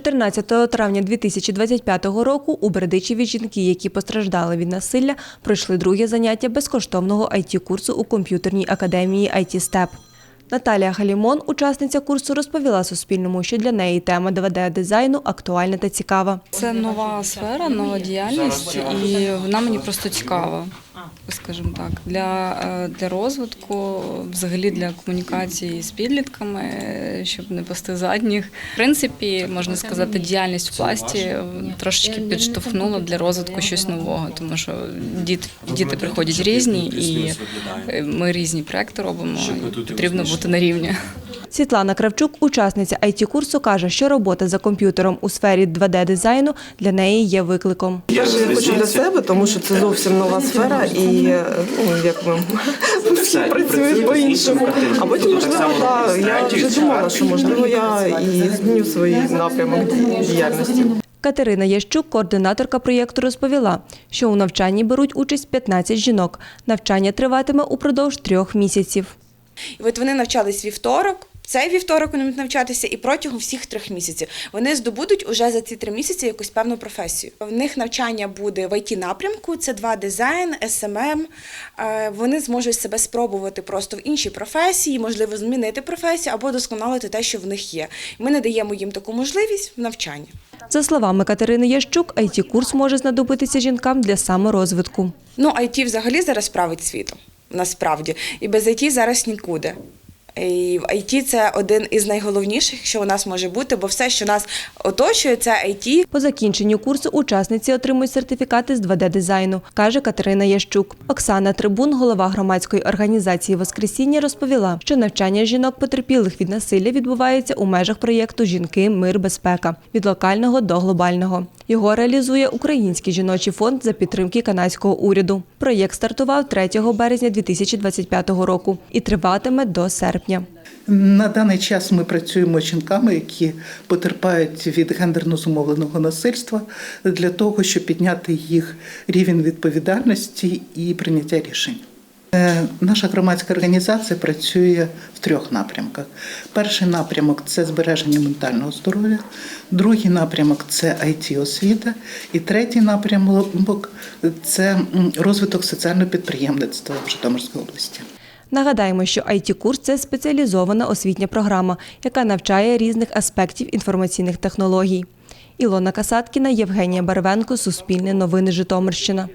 14 травня 2025 року у Бердичеві жінки, які постраждали від насилля, пройшли друге заняття безкоштовного IT-курсу у комп'ютерній академії IT Step. Наталія Халімон, учасниця курсу, розповіла Суспільному, що для неї тема 2D-дизайну актуальна та цікава. Це нова сфера, нова діяльність, і вона мені просто цікава, скажімо так, для, е, для розвитку, взагалі для комунікації з підлітками, е, щоб не пасти задніх. В принципі, можна сказати, діяльність в пласті трошечки підштовхнула для розвитку щось нового, тому що діти, діти приходять різні, і ми різні проекти робимо. і Потрібно бути на рівні. Світлана Кравчук, учасниця IT-курсу, каже, що робота за комп'ютером у сфері 2D-дизайну для неї є викликом. Я хочу для себе, тому що це зовсім нова сфера, і ну як ми всі працюють по-іншому. А потім, можливо, да, я вже думала, що можливо я і зміню свій напрямок діяльності. Катерина Ящук, координаторка проєкту, розповіла, що у навчанні беруть участь 15 жінок. Навчання триватиме упродовж трьох місяців. І от вони навчались вівторок. Цей вівторок вони будуть навчатися і протягом всіх трьох місяців вони здобудуть уже за ці три місяці якусь певну професію. В них навчання буде в it напрямку. Це два дизайн, SMM. Е, Вони зможуть себе спробувати просто в іншій професії, можливо, змінити професію або досконалити те, що в них є. Ми надаємо їм таку можливість в навчанні. За словами Катерини Ящук, IT-курс може знадобитися жінкам для саморозвитку. Ну, IT взагалі зараз править світом, насправді. І без IT зараз нікуди. І в IT це один із найголовніших, що у нас може бути, бо все, що нас оточує, це IT. По закінченню курсу учасниці отримують сертифікати з 2D-дизайну, каже Катерина Ящук. Оксана Трибун, голова громадської організації Воскресіння, розповіла, що навчання жінок потерпілих від насилля відбувається у межах проєкту Жінки, мир, безпека від локального до глобального. Його реалізує Український жіночий фонд за підтримки канадського уряду. Проєкт стартував 3 березня 2025 року і триватиме до серпня. На даний час ми працюємо з жінками, які потерпають від гендерно зумовленого насильства, для того, щоб підняти їх рівень відповідальності і прийняття рішень. Е, Наша громадська організація працює в трьох напрямках. Перший напрямок це збереження ментального здоров'я, другий напрямок це it освіта, і третій напрямок це розвиток соціального підприємництва в Житомирській області. Нагадаємо, що IT-курс – це спеціалізована освітня програма, яка навчає різних аспектів інформаційних технологій. Ілона Касаткіна, Євгенія Барвенко, Суспільне новини Житомирщина.